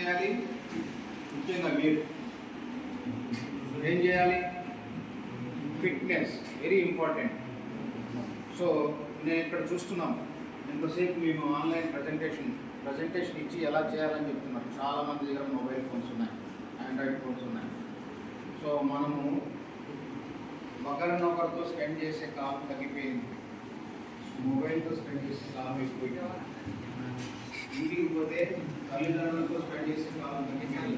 చేయాలి? ముఖ్యంగా మీరు. ఏం చేయాలి? ఫిట్నెస్ వెరీ ఇంపార్టెంట్ సో నేను ఇక్కడ చూస్తున్నాం. ఎంతసేపు మేము ఆన్లైన్ ప్రజెంటేషన్ ప్రజెంటేషన్ ఇచ్చి ఎలా చేయాలని చెప్తున్నారు. చాలామంది దగ్గర మొబైల్ ఫోన్స్ ఉన్నాయి ఆండ్రాయిడ్ ఫోన్స్ ఉన్నాయి. సో మనము ఒకరినొకరితో స్పెండ్ చేసే కాలం తగ్గిపోయింది. మొబైల్తో స్పెండ్ చేసే కాలం ఎక్కువ ఇంటికి పోతే తల్లిదండ్రులతో స్పెండ్ చేసే కాలం తగ్గిపోయింది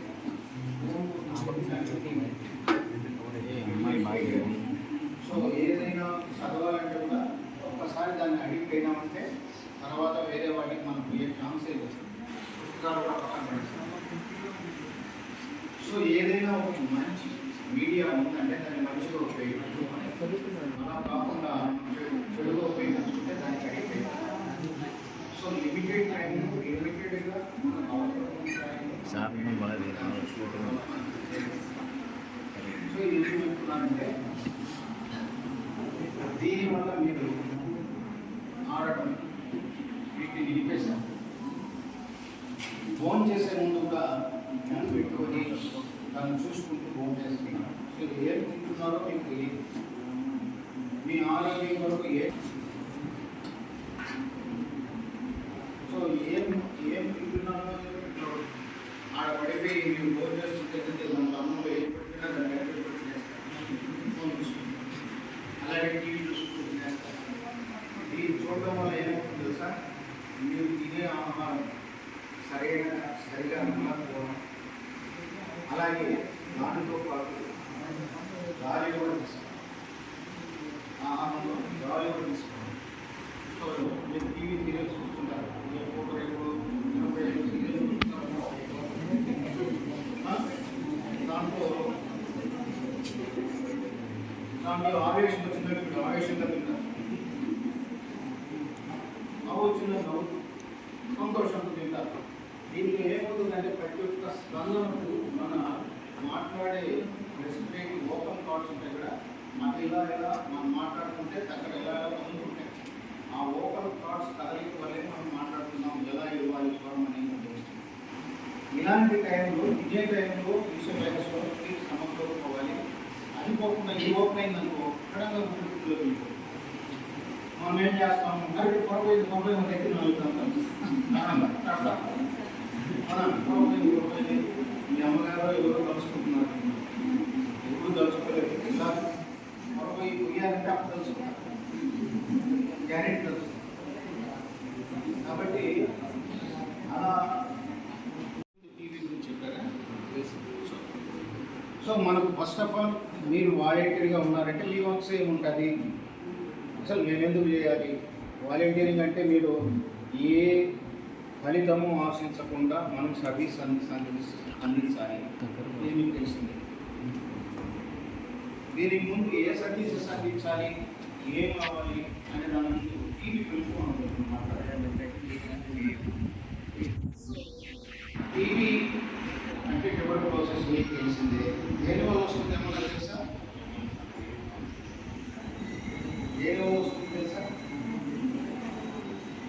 సో ఏదైనా చదవాలంటే కూడా ఒక్కసారి దాన్ని అడిక్ట్ అయినామంటే తర్వాత వేరే వాటికి మనం ఏ ఛాన్స్ వస్తుంది పుస్తకాలు కూడా పక్కన సో ఏదైనా ఒక మంచి మీడియా ఉందంటే దాన్ని మంచిగా ఉపయోగించుకోవాలి అలా కాకుండా సో ఇది ఎందుకు దీనివల్ల మీరు ఆడటం వీటిని నిలిపేశాం ఫోన్ చేసే ముందు కూడా ఫోన్ పెట్టుకొని దాన్ని చూసుకుంటూ ఫోన్ చేస్తున్నారు. సో ఏం తింటున్నారో మీకు తెలియదు. మీ ఆరోగ్యం వరకు ఏ సో ఏం ఏం తింటున్నారో ఇప్పుడు ఆడ పడిపోయి మీరు ఫోన్ చేస్తుంటే మన అమ్మలో ఏం పెట్టినా దాన్ని ఎక్కడ పెట్టి చేస్తారు ఫోన్ చూసుకుంటారు అలాగే టీవీ చూసుకుంటూ తినేస్తారు ఇది చూడటం వల్ల ఏమవుతుంది తెలుసా మీరు తినే ఆహారం సరైన సరిగా నమ్మకపోవడం అలాగే దానితో పాటు గాలి కూడా తీసుకోవాలి ఆహారంలో గాలి కూడా తీసుకోవాలి సో మీరు టీవీ సీరియల్స్ చూస్తుంటారు. ఏ ఫోటో రేపు ఇరవై ఐదు సీరియల్ దాంట్లో దాంట్లో ఆవేశం దీంట్లో ఏమవుతుందంటే ప్రతి ఒక్క స్పందనకు మన మాట్లాడే రెస్పిరేట్ ఓపెన్ థాట్స్ ఉంటాయి కూడా మాకు ఇలా ఎలా మనం మాట్లాడుకుంటే అక్కడ ఎలా ఎలా అందుకుంటాయి ఆ ఓపెన్ థాట్స్ కదలిక వల్లే మనం మాట్లాడుతున్నాం ఎలా ఇవ్వాలి స్వరం అనేది తెలుస్తుంది ఇలాంటి టైంలో ఇదే టైంలో విశ్వ సమకూరుకోవాలి అది పోకుండా ఇది ఓపెన్ అయిందనుకో అక్కడంగా గుర్తులో మనం ఏం చేస్తాం? అరే పొరపై పొరపోయింది దగ్గర నలుగుతాం ఎవరు తలుచుకుంటున్నారు ఎప్పుడు తలుచుకోలేదు ఇలా ఈ పోయారంటే అప్పుడు తెలుసుకుంటారు గ్యారెంటీ తెలుసు కాబట్టి అలా టీవీ గురించి చెప్పారా? సో- మనకు ఫస్ట్ ఆఫ్ ఆల్ మీరు వాలంటీర్గా ఉన్నారంటే లీవ్ వర్క్స్ ఏముంటుంది? అసలు నేను ఎందుకు చేయాలి? వాలంటీరింగ్ అంటే మీరు ఏ ఫలితము ఆశించకుండా మనం సర్వీస్ అందించాలి. ఇది మీకు తెలిసింది. దీనికి ముందు ఏ సర్వీసెస్ అందించాలి? ఏం కావాలి? అనే దాని ముందు టీవీ పెట్టుకోవాలి మాట్లాడాలంటే టీవీ అంటే ట్యూబర్ ప్రాసెస్ మీకు తెలిసిందే? దేనివల్ల వస్తుందేమో నాకు తెలుసా? దేనివల్ల వస్తుంది తెలుసా?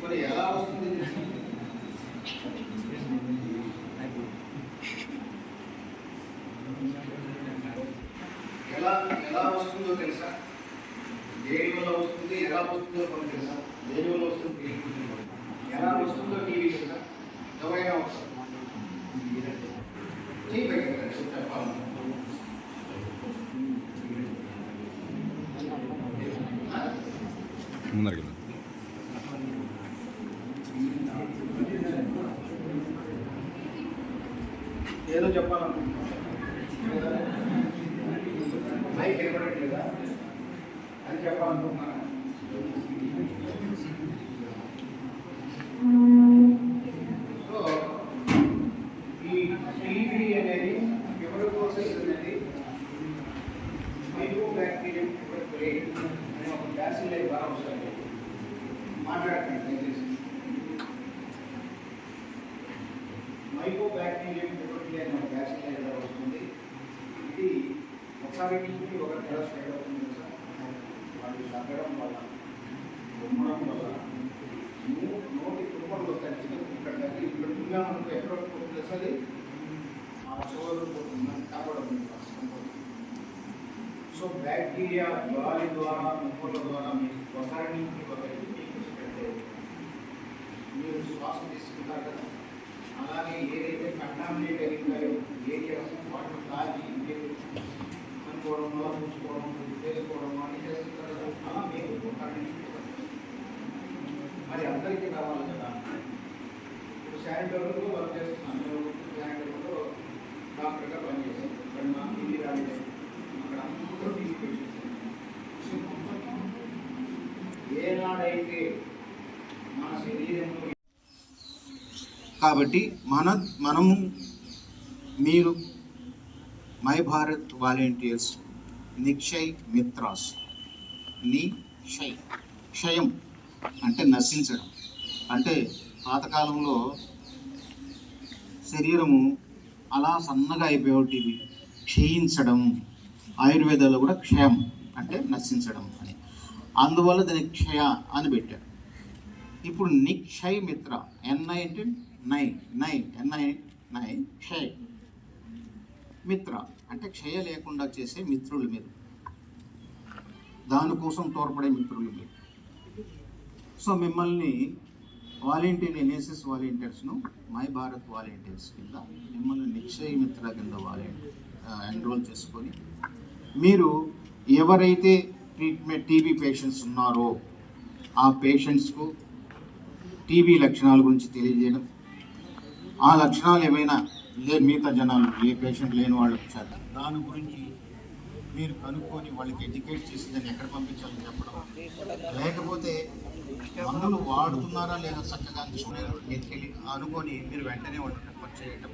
మరి ఎలా వస్తుంది తెలుసా? ఎలా వస్తుందో తెలుసా? దేని వల్ల వస్తుంది ఎలా వస్తుందో కూడా తెలుసా? దేని వల్ల వస్తుంది. ఎలా వస్తుందో టీవీ తెలుసా? ఎవరైనా పెట్టండి చెప్పాలి? ముందరికి ఏదో చెప్పాలనుకుంటున్నాను. మైక్ వినపడట్లేదా? అని చెప్పాలనుకుంటున్నాను. సో ఈ టీవీ అనేది ఎవరి కోసం అనేది మైక్రో బ్యాక్టీరియం ట్యూబర్కులేట్ అనే ఒక బ్యాసిల్ ద్వారా వస్తుంది మాట్లాడకండి మైక్రో బ్యాక్టీరియం ట్యూబర్కులేట్ అనే ఒక బ్యాసిల్ ద్వారా వస్తుంది ఒకసారి నుంచి ఒక నెల స్ప్రెడ్ అవుతుంది సార్. వాళ్ళు తగ్గడం వల్ల ఉమ్మడం వల్ల నోటి తుమ్మలు వస్తాయి. చిన్న ఇక్కడ తగ్గి ఇక్కడ తుమ్మామనుకో ఎక్కడ పోతుంది సార్ అది? ఆ చెవులు మనకు కనబడదు సో బ్యాక్టీరియా గాలి ద్వారా ముక్కుల ద్వారా మీకు ఒకరి నుంచి ఒకరికి మీకు పెట్టే మీరు శ్వాస తీసుకుంటారు కదా. అలాగే ఏదైతే కంటామినేట్ అయి ఉంటాయో ఏరియాస్ వాటిని తాగి మీరు చూసుకోవడం వల్ల పూసుకోవడం అని చేస్తుంటారు కదా మరి అందరికీ రావాలి కదా ఇప్పుడు శానిటోర్లో వర్క్ చేస్తున్నాను నేను డాక్టర్గా పనిచేశాను ఇక్కడ మా టీవీ రాలేదు అక్కడ అందరూ టీవీ పేషెంట్స్ ఏనాడైతే మన శరీరంలో కాబట్టి మన మనము మీరు మై భారత్ వాలంటీర్స్ నిక్షయ్ మిత్రాస్. నిక్షయ్. క్షయం. అంటే నశించడం. అంటే పాతకాలంలో శరీరము అలా సన్నగా అయిపోయేటివి క్షయించడం. ఆయుర్వేదాల్లో కూడా క్షయం అంటే నశించడం అని. అందువల్ల దానికి క్షయ అని పెట్టారు. ఇప్పుడు నిక్షయ్ మిత్ర. ఎన్ఐ అంటే నై నై ఎన్ఐ నై క్షయ్. మిత్ర. అంటే క్షయ లేకుండా చేసే మిత్రులు మీరు. దానికోసం తోడ్పడే మిత్రులు మీరు. సో మిమ్మల్ని వాలంటీర్ ఎన్ఎస్ఎస్ వాలంటీర్స్ను మై భారత్ వాలంటీర్స్ కింద మిమ్మల్ని నిక్షయ మిత్ర కింద వాలంటీర్ ఎన్రోల్ చేసుకొని మీరు ఎవరైతే ట్రీట్మెంట్ టీబీ పేషెంట్స్ ఉన్నారో ఆ పేషెంట్స్కు టీబీ లక్షణాల గురించి తెలియజేయడం ఆ లక్షణాలు ఏమైనా లే మిగతా జనాలు ఏ పేషెంట్ లేని వాళ్ళకి చేత దాని గురించి మీరు కనుక్కొని వాళ్ళకి ఎడ్యుకేట్ చేసి దాన్ని ఎక్కడ పంపించాలని చెప్పడం. లేకపోతే మందులు వాడుతున్నారా లేదా చక్కగా అని చూడలేదు అనుకొని మీరు వెంటనే వాళ్ళని రిఫర్ చేయడం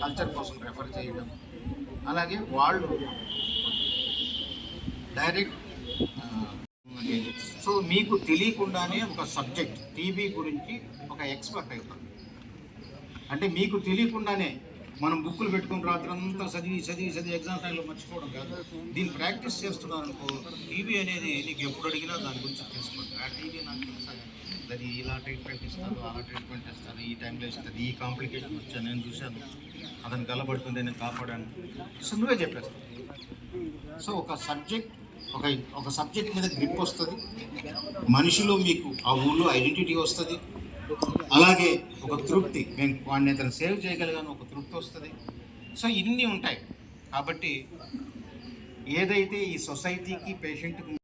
కల్చర్ కోసం రెఫర్ చేయడం అలాగే వాళ్ళు డైరెక్ట్ సో మీకు తెలియకుండానే ఒక సబ్జెక్ట్ టీబీ గురించి ఒక ఎక్స్పర్ట్ అవుతారు అంటే మీకు తెలియకుండానే మనం బుక్కులు పెట్టుకుని రాత్రంతా చదివి చదివి చదివి ఎగ్జామ్ టైంలో మర్చిపోవడం కాదు. దీన్ని ప్రాక్టీస్ చేస్తున్నాను అనుకో టీవీ అనేది నీకు ఎప్పుడు అడిగినా దాని గురించి తెలుసుకుంటాను ఆ టీవీ నాకు తెలుసా? అది ఇలా ట్రీట్మెంట్ ఇస్తారు అలా ట్రీట్మెంట్ ఇస్తారు ఈ టైంలో ఇస్తారు ఈ కాంప్లికేషన్ వచ్చాను నేను చూశాను. అతను కలబడుతుంది నేను కాపాడాను. సో నువ్వే చెప్పేస్తాను సో ఒక సబ్జెక్ట్ ఒక ఒక సబ్జెక్ట్ మీద గ్రిప్ వస్తుంది. మనిషిలో మీకు ఆ ఊళ్ళో ఐడెంటిటీ వస్తుంది. అలాగే ఒక తృప్తి. మేము వాడిని అతను సేవ్ చేయగలిగాను ఒక తృప్తి వస్తుంది. సో ఇన్ని ఉంటాయి. కాబట్టి ఏదైతే ఈ సొసైటీకి పేషెంట్కి